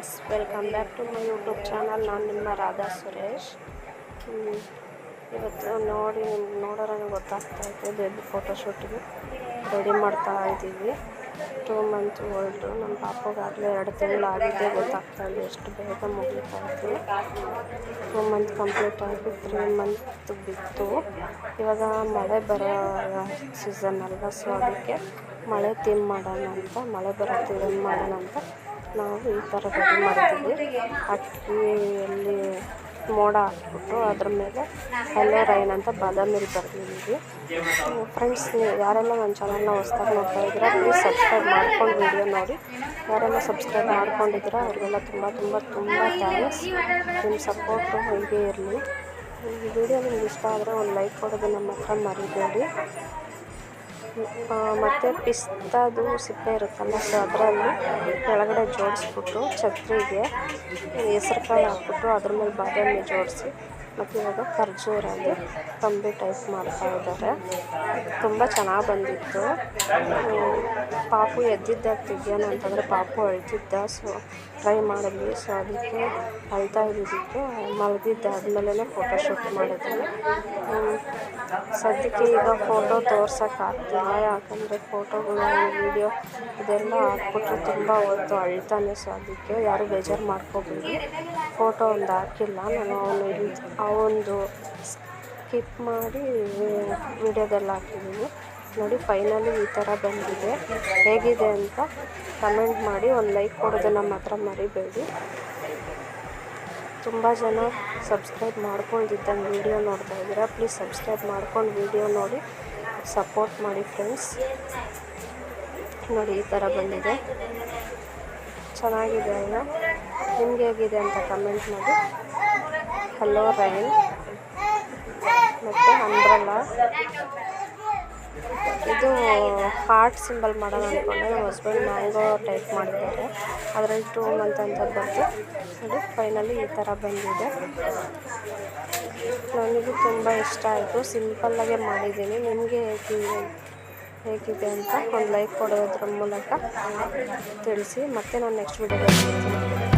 Friends, welcome back to my YouTube channel. ನಾನು ನಿಮ್ಮ ರಾಧಾ ಸುರೇಶ್. ಇವತ್ತು ನೋಡಿ ನೋಡೋಣ ಗೊತ್ತಾಗ್ತಾ ಇದೆ ಬೇಬಿ ಫೋಟೋಶೂಟಿಗೆ ರೆಡಿ ಮಾಡ್ತಾ ಇದ್ದೀವಿ. ಟೂ ಮಂತ್ ಓಲ್ಡು ನಮ್ಮ ಪಾಪಗಾಗಲೇ ಎರಡು ತಿಂಗಳು ಆಗಿದೆ, ಗೊತ್ತಾಗ್ತಾ ಇದೆ ಎಷ್ಟು ಬೇಗ ಮುಗಿತಾ ಇದೆ. ಟೂ ಮಂತ್ ಕಂಪ್ಲೀಟ್ ಆಗಿ ತ್ರೀ ಮಂತ್ ಬಿತ್ತು. ಇವಾಗ ಮಳೆ ಬರೋ ಸೀಸನ್ ಅಲ್ವಾ ಸೊ ಅದಕ್ಕೆ ಮಳೆ ತಿಮ್ ಮಾಡೋಣ ಅಂತ, ಮಳೆ ಬರೋ ತಿಮ್ ಮಾಡೋಣ ಅಂತ ನಾವು ಈ ಥರ ರೆಡಿ ಮಾಡ್ತೀವಿ. ಅಕ್ಕಿಯಲ್ಲಿ ಮೋಡ ಹಾಕ್ಬಿಟ್ಟು ಅದ್ರ ಮೇಲೆ ಹಲೋ ರೈನ್ ಅಂತ ಬಾದಾಮಿಲಿ ಬರೆದಿದ್ದೀವಿ ಫ್ರೆಂಡ್ಸ್ ಯಾರೆಲ್ಲ ನನ್ನ ಚಾನಲ್ನ ಹೊಸ್ದಾಗಿ ನೋಡ್ತಾ ಇದ್ದೀರಾ ಪ್ಲೀಸ್ ಸಬ್ಸ್ಕ್ರೈಬ್ ಮಾಡ್ಕೊಂಡು ವಿಡಿಯೋ ನೋಡಿ. ಯಾರೆಲ್ಲ ಸಬ್ಸ್ಕ್ರೈಬ್ ಮಾಡ್ಕೊಂಡಿದ್ದೀರಾ, ಅವ್ರಿಗೆಲ್ಲ ತುಂಬ ತುಂಬ ತುಂಬ ಥ್ಯಾಂಕ್ಸ್ ನಿಮ್ಮ ಸಪೋರ್ಟು ಹೀಗೆ ಇರಲಿ. ಈ ವಿಡಿಯೋ ನಿಮ್ಗೆ ಇಷ್ಟ ಆದರೆ ಒಂದು ಲೈಕ್ ಕೊಡೋದು ನಮ್ಮ ಹತ್ರ ಮರಿಬೇಡಿ. ಮತ್ತು ಪಿಸ್ತಾದು ಸಿಪ್ಪೆ ಇರುತ್ತಲ್ಲ ಸೊ ಅದರಲ್ಲಿ ಕೆಳಗಡೆ ಜೋಡಿಸ್ಬಿಟ್ಟು ಛತ್ರಿಗೆ ಹೆಸ್ರು ಕಾಳು ಹಾಕ್ಬಿಟ್ಟು ಅದ್ರ ಮೇಲೆ ಬಾದಾಮಿ ಜೋಡಿಸಿ, ಮತ್ತು ಇವಾಗ ಖರ್ಜೂರಲ್ಲಿ ತಂಬಿ ಟೈಪ್ ಮಾಡ್ತಾ ಇದ್ದಾರೆ. ತುಂಬ ಚೆನ್ನಾಗಿ ಬಂದಿತ್ತು. ಪಾಪು ಎದ್ದಿದ್ದಾಗ ತೆಗಿಯೋಣ ಅಂತಂದರೆ ಪಾಪು ಅಳ್ತಿದ್ದ ಸೊ ಟ್ರೈ ಮಾಡಿದ್ವಿ. ಸೊ ಅದಕ್ಕೆ ಅಳ್ತಾ ಇದ್ದಿದ್ದಕ್ಕೆ ಮಲಗಿದ್ದಾದ್ಮೇಲೆ ಫೋಟೋಶೂಟ್ ಮಾಡಿದ್ವಿ. ಸದ್ಯಕ್ಕೆ ಈಗ ಫೋಟೋ ತೋರ್ಸೋಕ್ಕಾಗ್ತಿಲ್ಲ. ಯಾಕಂದರೆ ಫೋಟೋಗಳು ವೀಡಿಯೋ ಇದೆಲ್ಲ ಹಾಕ್ಬಿಟ್ರೆ ತುಂಬ ಹೊತ್ತು ಅಳ್ತಾನೆ. ಸೊ ಅದಕ್ಕೆ ಯಾರು ಬೇಜಾರು ಮಾಡ್ಕೋಬೇಡಿ. ಫೋಟೋ ಒಂದು ಹಾಕಿಲ್ಲ. ನಾನು ಅವನು ಆ ಒಂದು ಸ್ಕಿಪ್ ಮಾಡಿ ವಿಡಿಯೋದಲ್ಲಿ ಹಾಕಿದ್ದೀನಿ ನೋಡಿ ಫೈನಲಿ ಈ ಥರ ಬಂದಿದೆ. ಹೇಗಿದೆ ಅಂತ ಕಮೆಂಟ್ ಮಾಡಿ, ಒಂದು ಲೈಕ್ ಕೊಡೋದನ್ನು ಮಾತ್ರ ಮರಿಬೇಡಿ. ತುಂಬ ಜನ ಸಬ್ಸ್ಕ್ರೈಬ್ ಮಾಡ್ಕೊಂಡಿದ್ದಂಗೆ ವಿಡಿಯೋ ನೋಡ್ತಾ ಇದ್ದೀರಾ ಪ್ಲೀಸ್ ಸಬ್ಸ್ಕ್ರೈಬ್ ಮಾಡ್ಕೊಂಡು ವಿಡಿಯೋ ನೋಡಿ ಸಪೋರ್ಟ್ ಮಾಡಿ ಫ್ರೆಂಡ್ಸ್ ನೋಡಿ, ಈ ಥರ ಬಂದಿದೆ. ಚೆನ್ನಾಗಿದೆ ಅಲ್ಲ ನಿಮ್ಗೆ ಹೇಗಿದೆ ಅಂತ ಕಮೆಂಟ್ ಮಾಡಿ. ಹಲೋ ರೈನ್ ಮತ್ತು ಅಂಬ್ರಲ್ಲ ಇದು ಹಾರ್ಟ್ ಸಿಂಬಲ್ ಮಾಡೋಣ ಅಂದ್ಕೊಂಡೆ ನಮ್ಮ ಹಸ್ಬೆಂಡ್ ಮ್ಯಾಂಗೋ ಟೈಪ್ ಮಾಡಿದ್ದಾರೆ. ಅದರಲ್ಲಿ ಟೂ ಮಂತ್ ಅಂತ ಬಂತು. ನೋಡಿ ಫೈನಲಿ ಈ ಥರ ಬಂದಿದೆ. ನನಗೂ ತುಂಬ ಇಷ್ಟ ಆಯಿತು. ಸಿಂಪಲ್ಲಾಗೆ ಮಾಡಿದ್ದೀನಿ. ನಿಮಗೆ ಹೇಗಿದೆ ಹೇಗಿದೆ ಅಂತ ಒಂದು ಲೈಕ್ ಕೊಡೋದ್ರ ಮೂಲಕ ತಿಳಿಸಿ. ಮತ್ತೆ ನಾನು ನೆಕ್ಸ್ಟ್ ಸಿಗ್ತೀನಿ.